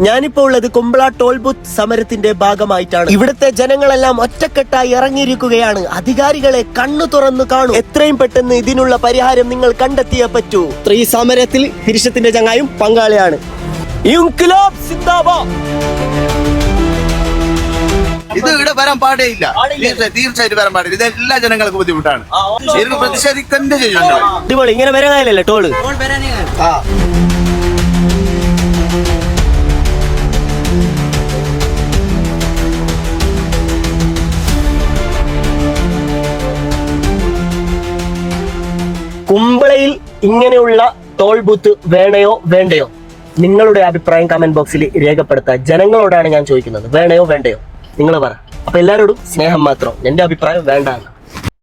ഞാനിപ്പോ ഉള്ളത് Kumbla toll booth സമരത്തിന്റെ ഭാഗമായിട്ടാണ്. ഇവിടുത്തെ ജനങ്ങളെല്ലാം ഒറ്റക്കെട്ടായി ഇറങ്ങിയിരിക്കുകയാണ്. അധികാരികളെ കണ്ണു തുറന്നു കാണും. എത്രയും പെട്ടെന്ന് ഇതിനുള്ള പരിഹാരം നിങ്ങൾ കണ്ടെത്തിയേ പറ്റൂ. ഈ സമരത്തിൽ ഹിരിഷത്തിന്റെ ചങ്ങായും പങ്കാളിയാണ്. ഇൻക്ലാബ് സിന്ദാബാദ്. ഇത് ഇവിടെ വരാൻ പാടേ ഇല്ല പാടില്ല. തീർച്ചയായും തീർച്ചയായിട്ടും വരാൻ പാടില്ല. ഇത് എല്ലാ ജനങ്ങൾക്കും ബുദ്ധിമുട്ടാണ് പ്രതിഷേധിക്കേണ്ട പ്രതിഷേധിക്കന്നെ ചെയ്യുന്നുണ്ട് ഇങ്ങനെ വരാനായില്ലല്ലേ ടോൾ. ആ. കുമ്പളയിൽ ഇങ്ങനെയുള്ള ടോൾ ബൂത്ത് വേണയോ വേണ്ടയോ? നിങ്ങളുടെ അഭിപ്രായം കമന്റ് ബോക്സിൽ രേഖപ്പെടുത്തുക ജനങ്ങളോടാണ് ഞാൻ ചോദിക്കുന്നത്. വേണയോ വേണ്ടയോ? നിങ്ങൾ പറ. അപ്പൊ എല്ലാരോടും സ്നേഹം മാത്രം. എന്റെ അഭിപ്രായം വേണ്ട